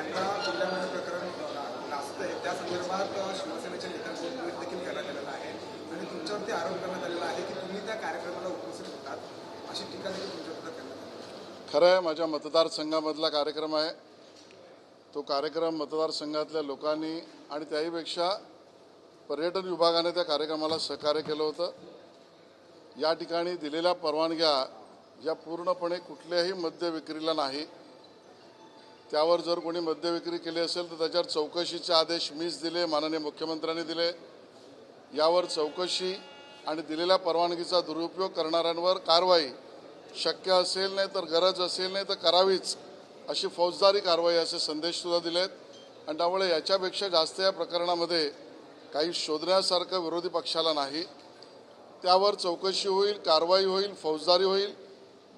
बँका जिल्ह्यामध्ये प्रकरण गाजतंय त्या संदर्भात अ, शिवसेनेच्या नेत्यांसोबत ट्विट देखील करण्यात आलेला आहे. आणि तुमच्यावरती आरोप करण्यात आलेला आहे की तुम्ही त्या कार्यक्रमाला उपस्थित होतात. अशी टीका देखील तुमच्याबद्दल करण्यात आली. खरं आहे माझ्या मतदारसंघामधला कार्यक्रम आहे. तो कार्यक्रम मतदारसंघातल्या लोकांनी आणि त्याहीपेक्षा पर्यटन विभागाने त्या कार्यक्रमाला सहकार्य केलं होतं. या ठिकाणी दिलेल्या परवानग्या या पूर्णपणे कुठल्याही मद्य विक्रीला नाही. त्यावर जर कोणी मद्यविक्री केली असेल तर त्याच्यावर चौकशीचे आदेश मीच दिले माननीय मुख्यमंत्र्यांनी दिले. यावर चौकशी आणि दिलेल्या परवानगीचा दुरुपयोग करणाऱ्यांवर कारवाई शक्य असेल नाही तर गरज असेल नाही तर करावीच अशी फौजदारी कारवाई असे संदेशसुद्धा दिलेत. आणि त्यामुळे याच्यापेक्षा जास्त या प्रकरणामध्ये काही शोधण्यासारखं विरोधी पक्षाला नाही. त्यावर चौकशी होईल कारवाई होईल फौजदारी होईल.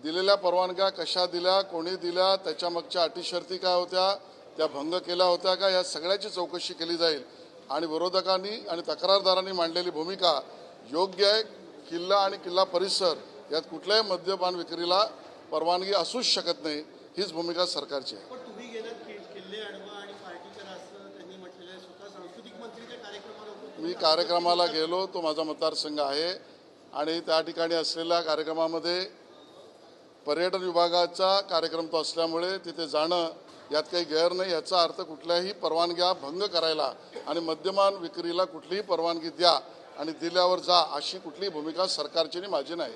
दिलेल्या परवानग्या कशा दिल्या कोणी दिल्या त्याच्या मागच्या अटी शर्ती काय होत्या त्या भंग केल्या होत्या का या सगळ्याची चौकशी केली जाईल. आणि विरोधकांनी आणि तक्रारदारांनी मांडलेली भूमिका योग्य आहे. किल्ला आणि किल्ला परिसर यात कुठल्याही मद्यपान विक्रीला परवानगी असूच शकत नाही हीच भूमिका सरकारची आहे. मी कार्यक्रमाला गेलो तो माझा मतदारसंघ आहे. आणि त्या ठिकाणी असलेल्या कार्यक्रमामध्ये पर्यटन विभागाचा कार्यक्रम तो असल्यामुळे तिथे जाणं यात काही गैर नाही. याचा अर्थ कुठल्याही परवानग्या भंग करायला आणि मद्यमान विक्रीला कुठलीही परवानगी द्या आणि दिल्यावर जा अशी कुठलीही भूमिका सरकारची आणि माझी नाही.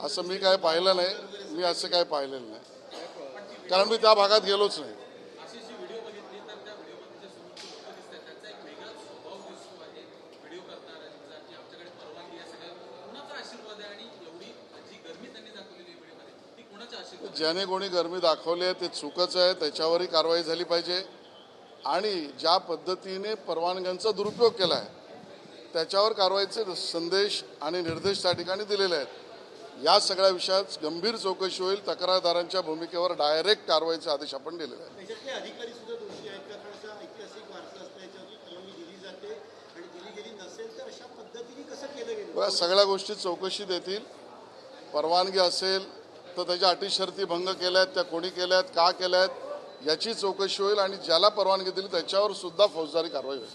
असं मी काय पाहिलं नाही. मी असं काय पाहिलेलं नाही. कारण मी त्या भागात गेलोच नाही अशी जी व्हिडिओ बघितली तर त्या व्हिडिओमध्ये जे समोरचे लोक दिसतात त्यांचा एक वेगळाच स्वभाव दिसतो आहे व्हिडिओ करणाऱ्यांचा की आमच्याकडे परवानगी आहे सगळ्या कुणाचा आशीर्वाद आहे आणि एवढी जी गरमी त्यांनी दाखवलेली आहे व्हिडिओमध्ये ती कुणाच्या आशीर्वाद ज्याने कोणी गरमी दाखवली आहे ते चुकच आहे त्याच्यावरही कारवाई झाली पाहिजे. आणि ज्या पद्धतीने परवानग्यांचा दुरुपयोग केला आहे त्याच्यावर कारवाईचे संदेश आणि निर्देश त्या ठिकाणी दिलेले आहेत. या सगळ्या विषयात गंभीर चौकशी होईल तक्रारदारांच्या भूमिकेवर डायरेक्ट कारवाईचे आदेश आपण दिलेले आहेत. सगळ्या गोष्टी चौकशी देतील. परवानगी असेल तर त्याच्या अटी शर्ती भंग केल्या आहेत त्या कोणी केल्या आहेत का केल्या आहेत याची चौकशी होईल आणि ज्याला परवानगी दिली त्याच्यावर सुद्धा फौजदारी कारवाई होईल.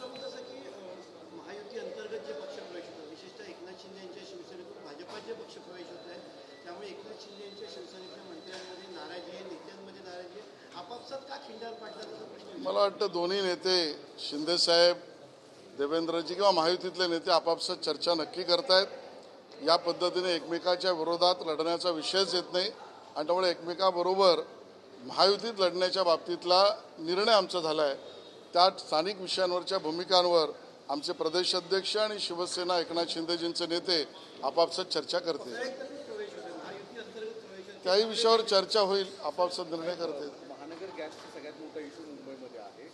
मला वाटतं दोन्ही नेते शिंदेसाहेब देवेंद्रजी किंवा महायुतीतले नेते आपापसात चर्चा नक्की करतायत. या पद्धतीने एकमेकाच्या विरोधात लढण्याचा विषयच येत नाही. आणि त्यामुळे एकमेकाबरोबर महायुतीत लढण्याच्या बाबतीतला निर्णय आमचा झाला आहे त्या स्थानिक विषयांवरच्या भूमिकांवर आमचे प्रदेश अध्यक्ष आणि शिवसेना एकनाथ शिंदेजींचे नेते आपापसात चर्चा करते त्याही विषयावर चर्चा होईल आपापसात निर्णय करते महानगर गॅसचा सगळ्यात मोठा इशू मुंबईमध्ये आहे.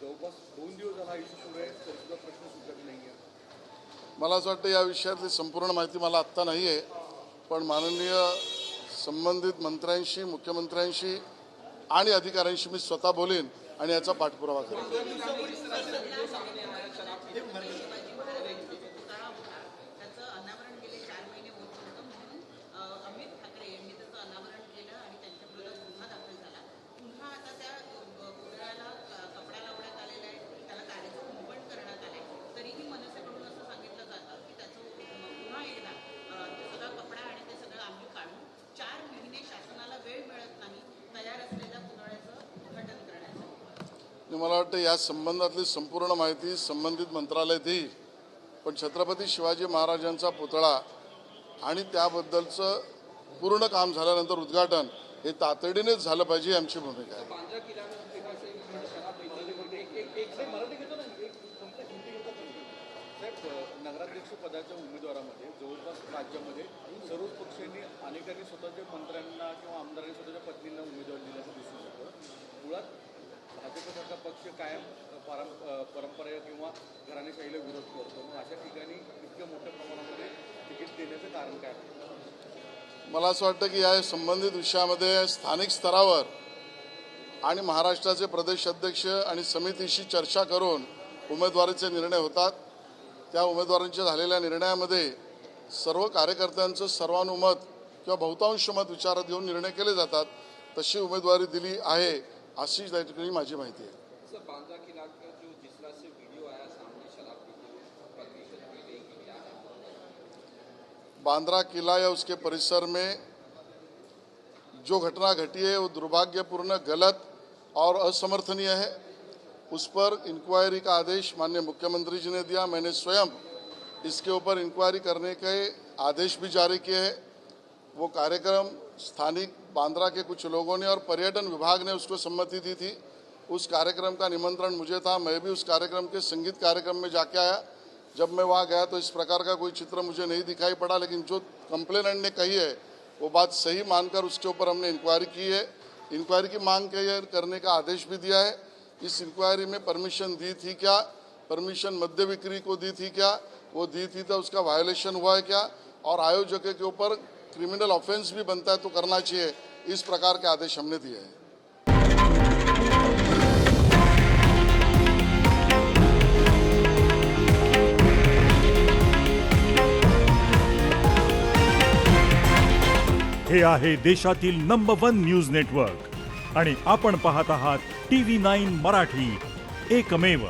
जवळपास दोन दिवस झाला इशू सुरू आहे तरी सुद्धा प्रश्न सुटत नाही आहे मला असं वाटतं या विषयातली संपूर्ण माहिती मला आत्ता नाही आहे पण माननीय संबंधित मंत्र्यांशी मुख्यमंत्र्यांशी आणि अधिकाऱ्यांशी मी स्वतः बोलेन आणि याचा पाठपुरावा करेन. आणि मला वाटतं या संबंधातली संपूर्ण माहिती संबंधित मंत्रालय देईल पण छत्रपती शिवाजी महाराजांचा पुतळा आणि त्याबद्दलचं पूर्ण काम झाल्यानंतर उद्घाटन हे तातडीनेच झालं पाहिजे आमची भूमिका आहे. नगराध्यक्ष पदाच्या उमेदवारामध्ये जवळपास राज्यामध्ये सर्वच पक्षांनी अनेकांनी स्वतःच्या मंत्र्यांना किंवा आमदारांनी स्वतःच्या पत्नींना उमेदवारी दिल्याचं दिसून येतं. मुळात भाजपसारखा पक्ष कायम पारं किंवा घराणेशाहीला विरोध करतो मग अशा ठिकाणी इतक्या मोठ्या प्रमाणामध्ये तिकीट देण्याचं कारण काय? मला असं वाटतं की या संबंधित विषयामध्ये स्थानिक स्तरावर आणि महाराष्ट्राचे प्रदेश अध्यक्ष आणि समितीशी चर्चा करून उमेदवारीचे निर्णय होतात. त्या उमेदवारांच्या झालेल्या निर्णयामध्ये सर्व कार्यकर्त्यांचं सर्वानुमत किंवा बहुतांश मत विचारात घेऊन निर्णय केले जातात. तशी उमेदवारी दिली आहे. त्या ठिकाणी माझी माहिती आहे. है. बांद्रा किला या उसके परिसर में जो घटना घटी है वो दुर्भाग्यपूर्ण गलत और असमर्थनीय है। उस पर इंक्वायरी का आदेश माननीय मुख्यमंत्री जी ने दिया। मैंने स्वयं इसके ऊपर इंक्वायरी करने के आदेश भी जारी किए हैं। वो कार्यक्रम स्थानिक बांद्रा के कुछ लोगों ने और पर्यटन विभाग ने उसको सम्मति दी थी। उस कार्यक्रम का निमंत्रण मुझे था। मैं भी उस कार्यक्रम के संगीत कार्यक्रम में जाके आया। जब मैं वहाँ गया तो इस प्रकार का कोई चित्र मुझे नहीं दिखाई पड़ा, लेकिन जो कंप्लेनेंट ने कही है, वो बात सही मानकर उसके ऊपर हमने इंक्वायरी की है। इंक्वायरी की मांग करने का आदेश भी दिया है। इस इंक्वायरी में परमिशन दी थी क्या? परमिशन मध्य बिक्री को दी थी क्या? वो दी थी तो उसका वायोलेशन हुआ है क्या? और आयोजक के ऊपर क्रिमिनल ऑफेंस भी बनता है तो करना चाहिए। इस प्रकार के आदेश हमने दिए हैं। हे आहे देशातील नंबर वन न्यूज नेटवर्क आणि आपण पाहत आहात टी व्ही नाईन मराठी. एकमेव.